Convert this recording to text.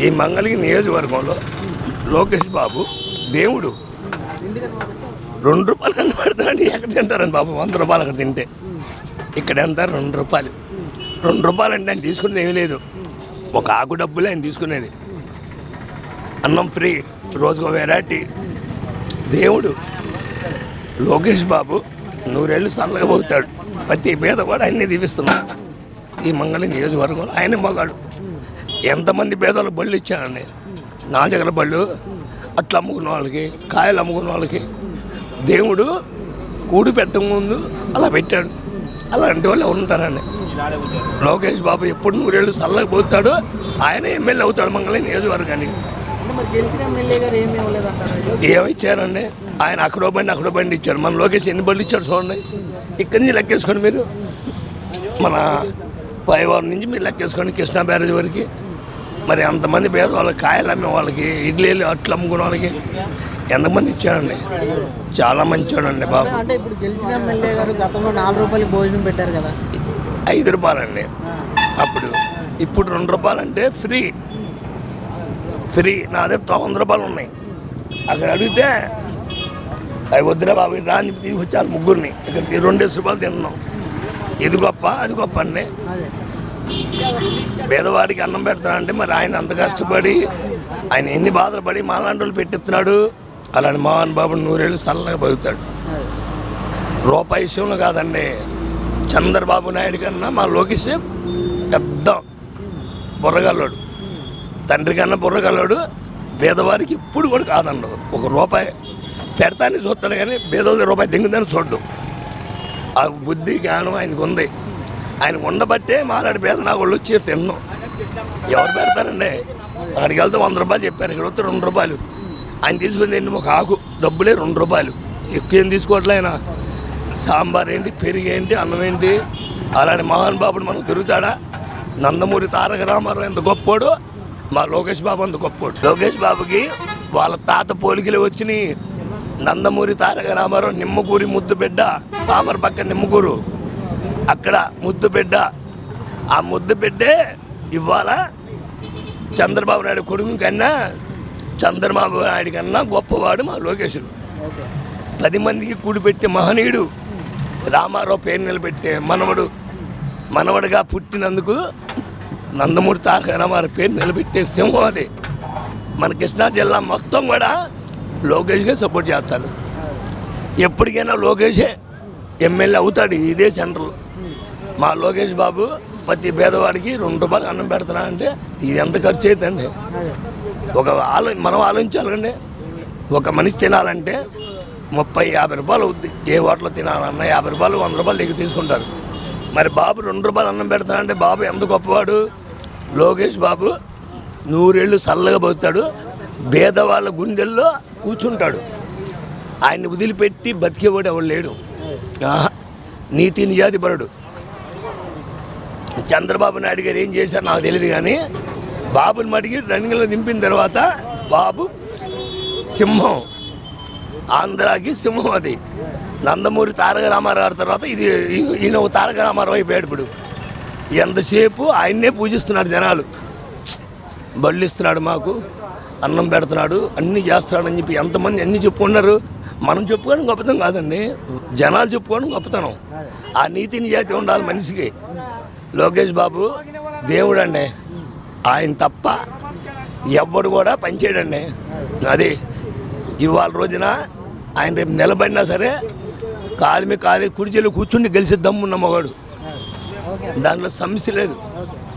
ఈ మంగళగిరి నియోజకవర్గంలో లోకేష్ బాబు దేవుడు. రెండు రూపాయలు కింద పెడతారండి ఎక్కడ తింటారండి బాబు? వంద రూపాయలు అక్కడ తింటే. ఇక్కడ ఎంత? రెండు రూపాయలు. రెండు రూపాయలు అంటే ఆయన తీసుకునేది ఏమీ లేదు. ఒక ఆకు డబ్బులే ఆయన తీసుకునేది. అన్నం ఫ్రీ రోజుకో వెరైటీ దేవుడు. లోకేష్ బాబు నూరేళ్ళు చల్లగా పోతాడు. ప్రతి పేద కూడా ఆయన్ని దీవిస్తున్నాడు. ఈ మంగళ నియోజకవర్గంలో ఆయన మగాడు. ఎంతమంది పేదలు బళ్ళు ఇచ్చారండి? నాజగల బళ్ళు. అట్లా అమ్ముకున్న వాళ్ళకి కాయలు అమ్ముకున్న వాళ్ళకి. దేవుడు కూడి పెట్టక ముందు అలా పెట్టాడు. అలాంటి వాళ్ళు ఉంటారండి? లోకేష్ బాబు ఎప్పుడు నూరేళ్ళు చల్లగా పోతాడు ఆయన ఎమ్మెల్యే అవుతాడు మంగళ నియోజకవర్గానికి. ఏమిచ్చారండి? ఆయన అక్కడో బండి అక్కడో బండి ఇచ్చాడు. మన లోకేష్ ఎన్ని బండ్లు ఇచ్చాడు చూడండి. ఇక్కడి నుంచి లెక్కేసుకోండి మీరు మన ఫైవ్ అవర్ నుంచి మీరు లెక్కేసుకోండి కృష్ణా బ్యారేజ్ వరకు మరి అంతమంది పేద వాళ్ళకి కాయలు అమ్మే వాళ్ళకి ఇడ్లీలు అట్లు అమ్ముకునే వాళ్ళకి ఎంతమంది ఇచ్చాడండి? చాలా మంచివాడండి బాబు. అంటే ఇప్పుడు గెలిచిన ఎమ్మెల్యే గారు గతంలో నాలుగు రూపాయలకి భోజనం పెట్టారు కదా. ఐదు రూపాయలండి. అప్పుడు ఇప్పుడు రెండు రూపాయలంటే ఫ్రీ. ఫ్రీ. నా దగ్గర వంద రూపాయలు ఉన్నాయి. అక్కడ అడిగితే అవి వద్దురా బాబు రాని తీసుకొచ్చారు ముగ్గురిని. ఇక్కడ రెండేసి రూపాయలు తిన్నాం. ఇది గొప్ప అది గొప్ప అండి. పేదవాడికి అన్నం పెడతానంటే మరి ఆయన అంత కష్టపడి ఆయన ఎన్ని బాధలు పడి మాలాంటి పెట్టిస్తున్నాడు? అలాంటి మోహన్ బాబు నూరేళ్ళు చల్లగా బతుకుతాడు. రూపాయి విషయంలో కాదండి. చంద్రబాబు నాయుడు కన్నా మా లోకేష్ పెద్ద బుర్రగల్లోడు. తండ్రి కన్నా బుర్రగల్లోడు. పేదవాడికి ఇప్పుడు కూడా కాదండు ఒక రూపాయి పెడతాన్ని చూస్తాడు కానీ పేదోళ్ళ రూపాయి దింగుదని చూడ్డు. ఆ బుద్ధి జ్ఞానం ఆయనకు ఉంది ఆయన ఉండబట్టే మాలాడి పేద నాకు వాళ్ళు వచ్చి తిన్నాం. ఎవరు పెడతారండి? అక్కడికి వెళ్తే వంద రూపాయలు చెప్పారు. ఇక్కడ వస్తే రెండు రూపాయలు. ఆయన తీసుకుని తిండి ఒక ఆకు. డబ్బులే రెండు రూపాయలు. ఎక్కువ ఏం తీసుకోవట్లే ఆయన. సాంబార్ ఏంటి? పెరుగు ఏంటి? అన్నం ఏంటి? అలాంటి మోహన్ బాబుడు మనం దొరుకుతాడా నందమూరి తారక రామారావు ఎంత గొప్పోడు మా లోకేష్ బాబు అంత గొప్పోడు. లోకేష్ బాబుకి వాళ్ళ తాత పోలికలు వచ్చినాయి. నందమూరి తారక రామారావు నిమ్మకూరి ముద్దు బిడ్డ పామర పక్క నిమ్మకూరు. అక్కడ ముద్దు బిడ్డ. ఆ ముద్దు బిడ్డే ఇవాళ చంద్రబాబు నాయుడు కొడుకు కన్నా చంద్రబాబు నాయుడు కన్నా గొప్పవాడు మా లోకేశుడు పది మందికి కూడిపెట్టే మహనీయుడు రామారావు పేరు నిలబెట్టే మనవడు మనవడుగా పుట్టినందుకు నందమూరి తారక రామారావు పేరు నిలబెట్టే సింహం అది. మన కృష్ణా జిల్లా మొత్తం కూడా లోకేష్గా సపోర్ట్ చేస్తారు. ఎప్పటికైనా లోకేషే. ఎమ్మెల్యే అవుతాడు ఇదే సెంటర్లో మా లోకేష్ బాబు ప్రతి పేదవాడికి రెండు రూపాయలు అన్నం పెడుతున్నా అంటే ఇది ఎంత ఖర్చు అవుతుందండి ఒక ఆలో మనం ఆలోచించాలండి. ఒక మనిషి తినాలంటే ముప్పై యాభై రూపాయలు అవుద్ది. ఏ హోటల్లో తినాలన్నా యాభై రూపాయలు వంద రూపాయలు దగ్గర తీసుకుంటారు. మరి బాబు రెండు రూపాయలు అన్నం పెడతానంటే బాబు ఎంత గొప్పవాడు? లోకేష్ బాబు నూరేళ్ళు చల్లగా పోతాడు పేదవాళ్ళ గుండెల్లో కూర్చుంటాడు. ఆయన్ని వదిలిపెట్టి బతికేవాడు ఎవడు లేడు. నీతి నిజాధిపరుడు. చంద్రబాబు నాయుడు గారు ఏం చేశారు నాకు తెలియదు కానీ బాబుని మడిగి రన్నింగ్లో దింపిన తర్వాత బాబు సింహం ఆంధ్రాకి సింహం అది. నందమూరి తారక రామారావు తర్వాత ఇది ఈయన ఒక తారక రామారావు అయిపోయాడు ఇప్పుడు ఎంతసేపు ఆయన్నే పూజిస్తున్నాడు జనాలు. బళ్ళు ఇస్తున్నాడు మాకు అన్నం పెడుతున్నాడు అన్నీ చేస్తున్నాడు అని చెప్పి ఎంతమంది అన్నీ చెప్పుకున్నారు మనం చెప్పుకోవడం గొప్పతనం కాదండి. జనాలు చెప్పుకోవడం గొప్పతనం. ఆ నీతి నిజాయితీ ఉండాలి మనిషికి. లోకేష్ బాబు దేవుడు అండి ఆయన తప్ప ఎవ్వడు కూడా పనిచేయడండి. అది ఇవాళ రోజున ఆయన రేపు నిలబడినా సరే కాలు మీద కాలు కుడిచెలు కూర్చుండి గెలిచి దమ్మున్న మగాడు. దాంట్లో సమస్య లేదు.